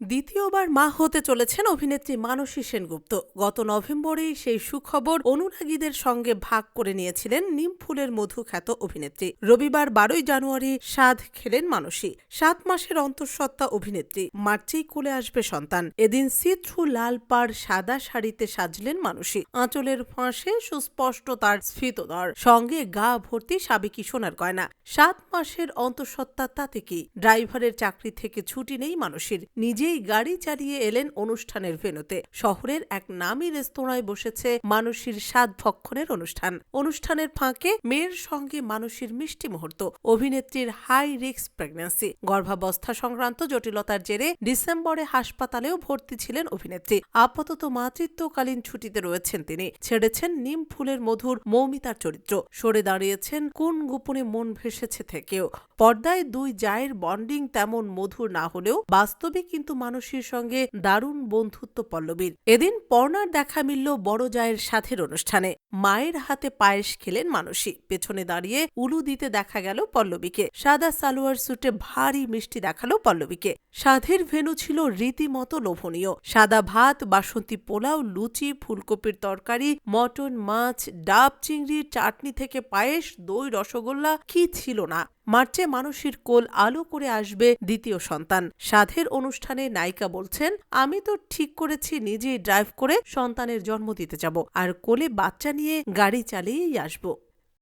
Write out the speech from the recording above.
দ্বিতীয়বার মা হতে চলেছেন অভিনেত্রী মানসী সেনগুপ্ত। গত নভেম্বরেই সেই সুখবর অনুরাগীদের সঙ্গে ভাগ করে নিয়েছিলেন নিমফুলের মধু খ্যাত অভিনেত্রী। রবিবার বারোই জানুয়ারি সাধ খেলেন মানসী। সাত মাসের অন্তঃসত্ত্বা অভিনেত্রী। মার্চেই কোলে আসবে সন্তান। এদিন সিথ্রু লাল পাড় সাদা শাড়িতে সাজলেন মানসী। আঁচলের ফাঁসে সুস্পষ্ট তার স্ফীতদর। সঙ্গে গা ভর্তি সাবেকি সোনার গয়না। সাত মাসের অন্তঃসত্ত্বা তাতে কি? ড্রাইভারের চাকরি থেকে ছুটি নেই মানুষের নিজেই গাড়ি চালিয়ে এলেন অনুষ্ঠানের ভেনুতে। শহরের এক নামী রেস্তোরাঁয় বসেছে মানসীর স্বাদ ভক্ষণের অনুষ্ঠান। অনুষ্ঠানের ফাঁকে মেয়ের সঙ্গে মানসীর মিষ্টি মুহূর্ত। অভিনেত্রীর হাই রিস্ক প্রেগন্যান্সি। গর্ভাবস্থা সংক্রান্ত জটিলতার জেরে ডিসেম্বরে হাসপাতালেও ভর্তি ছিলেন অভিনেত্রী। আপাতত মাতৃত্বকালীন ছুটিতে রয়েছেন তিনি। ছেড়েছেন নিম ফুলের মধুর মৌমিতার চরিত্র। সরে দাঁড়িয়েছেন কোন গোপনে মন ভেসেছে থেকেও। পর্দায় দুই জায়ের বন্ডিং তেমন মধুর না হলেও বাস্তবে কিন্তু মানসীর সঙ্গে দারুণ বন্ধুত্ব পল্লবীর। এদিন পর্ণার দেখা মিলল বড় জায়ের সাথের অনুষ্ঠানে। মায়ের হাতে পায়েস খেলেন মানসী। পেছনে দাঁড়িয়ে উলু দিতে দেখা গেল পল্লবীকে। সাদা সালোয়ার স্যুটে ভারী মিষ্টি দেখাল পল্লবীকে। সাধের ভেনু ছিল রীতিমতো লোভনীয়। সাদা ভাত, বাসন্তী পোলাও, লুচি, ফুলকপির তরকারি, মটন, মাছ, ডাব, চিংড়ি, চাটনি থেকে পায়েস, দই, রসগোল্লা, কি ছিল না। মার্চে মানুষের কোল আলো করে আসবে দ্বিতীয় সন্তান। সাধের অনুষ্ঠানে নায়িকা বলছেন, আমি তো ঠিক করেছি, নিজেই ড্রাইভ করে সন্তানের জন্ম দিতে যাব। আর কোলে বাচ্চা নিয়ে গাড়ি চালিয়েই আসব।